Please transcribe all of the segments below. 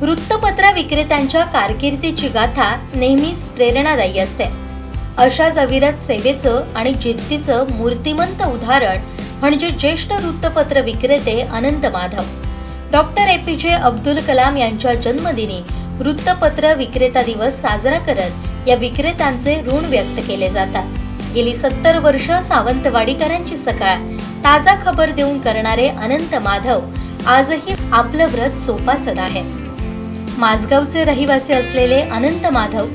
वृत्तपत्र विक्रेत्यांच्या कारकिर्दीची गाथा नेहमीच प्रेरणादायी असते. अशाच अविरत सेवेचं आणि जिद्दीचं मूर्तिमंत उदाहरण म्हणजे ज्येष्ठ वृत्तपत्र विक्रेते Anant Madhav. Doctor A P J Abdul Kalam यांच्या जन्मदिनी वृत्तपत्र विक्रेता दिवस साजरा करत या विक्रेत्यांचे ऋण व्यक्त केले जातात. गेली सत्तर वर्ष सावंतवाडीकरांची सकाळ ताजा खबर देऊन करणारे अनंत माधव आजही आपलं व्रत सोपासत आहेत. माझगावचे रहिवासी असलेले अनंत माधव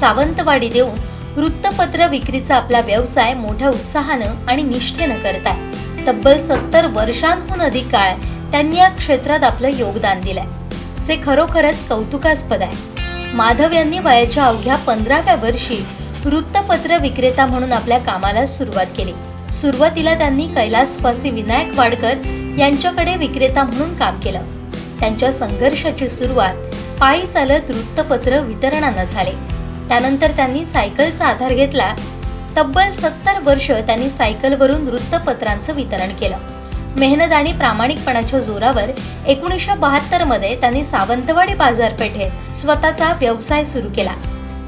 सावंतवाडी देऊन वृत्तपत्र विक्रीचा आपला व्यवसाय मोठ्या उत्साहानं आणि निष्ठेनं करतात तब्बल सत्तर वर्षांहून अधिक काळ त्यांनी या क्षेत्रात आपलं योगदान दिलंय. जे खरोखरच कौतुकास्पद आहे. माधव यांनी वयाच्या अवघ्या पंधराव्या वर्षी वृत्तपत्र विक्रेता म्हणून आपल्या कामाला सुरुवात केली. सुरुवातीला त्यांनी कैलासवासी विनायक वाडकर यांच्याकडे विक्रेता म्हणून काम केलं. त्यांच्या संघर्षाची सुरुवात पायी चालत वृत्तपत्र वितरणानं झाले. त्यानंतर त्यांनी सायकलचा आधार घेतला. तब्बल सत्तर वर्ष त्यांनी सायकलवरून वृत्तपत्रांचं वितरण केलं. मेहनत आणि प्रामाणिकपणाच्या जोरावर एकोणीसशे बहात्तरमध्ये त्यांनी सावंतवाडी बाजारपेठेत स्वतःचा व्यवसाय सुरू केला.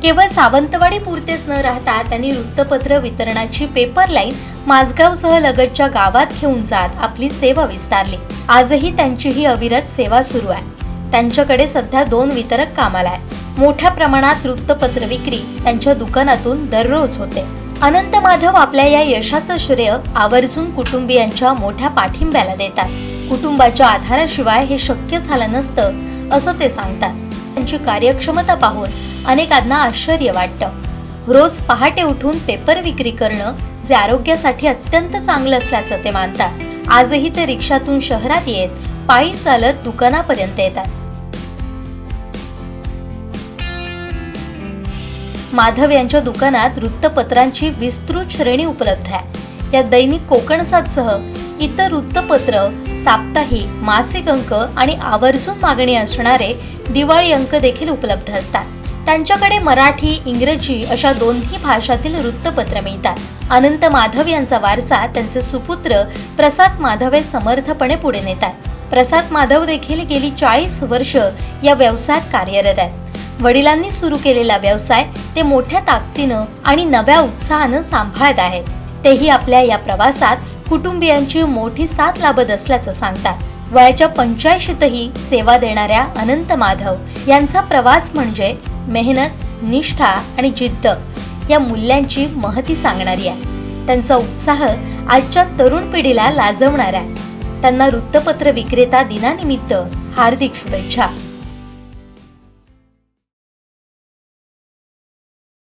केवळ सावंतवाडी पुरतेच न राहता त्यांनी वृत्तपत्र वितरणाची पेपर लाईन माझगावसह लगतच्या गावात घेऊन जात आपली सेवा विस्तारली. आजही त्यांची ही अविरत सेवा सुरू आहे. त्यांच्याकडे सध्या दोन वितरक कामाला आहे मोठ्या प्रमाणात वृत्तपत्र विक्री त्यांच्या दुकानातून दररोज होते. अनंत माधव आपल्या या यशाचं श्रेय आवर्जून कुटुंबियांच्या मोठ्या पाठिंब्याला देतात कुटुंबाच्या आधाराशिवाय हे शक्य झालं नसतं असं ते सांगतात. त्यांची कार्यक्षमता पाहून अनेकांना आश्चर्य वाटतं. रोज पहाटे उठून पेपर विक्री करणं जे आरोग्यासाठी अत्यंत चांगलं असल्याचं ते मानतात. आजही ते रिक्षातून शहरात येत पायी चालत दुकानापर्यंत येतात. माधव यांच्या दुकानात वृत्तपत्रांची विस्तृत श्रेणी उपलब्ध आहे. या दैनिक कोकणसातसह इतर वृत्तपत्र साप्ताहिक मासिक अंक आणि आवर्जून मागणी असणारे दिवाळी अंक देखील उपलब्ध असतात. त्यांच्याकडे मराठी इंग्रजी अशा दोन्ही भाषातील वृत्तपत्र मिळतात. अनंत माधव यांचा वारसा त्यांचे सुपुत्र प्रसाद माधव हे समर्थपणे पुढे नेतात. प्रसाद माधव देखील गेली चाळीस वर्ष या व्यवसायात कार्यरत आहेत. वडिलांनी सुरू केलेला व्यवसाय ते मोठ्या ताकदीनं आणि नव्या उत्साहानं सांभाळत आहेत. तेही आपल्या या प्रवासात कुटुंबियांची मोठी साथ लाभत असल्याचं सांगतात. वयाच्या पंच्याऐंशीतही सेवा देणाऱ्या अनंत माधव यांचा प्रवास म्हणजे मेहनत निष्ठा आणि जिद्द या मूल्यांची महती सांगणारी आहे. त्यांचा उत्साह आजच्या तरुण पिढीला लाजवणार आहे. त्यांना वृत्तपत्र विक्रेता दिनानिमित्त हार्दिक शुभेच्छा.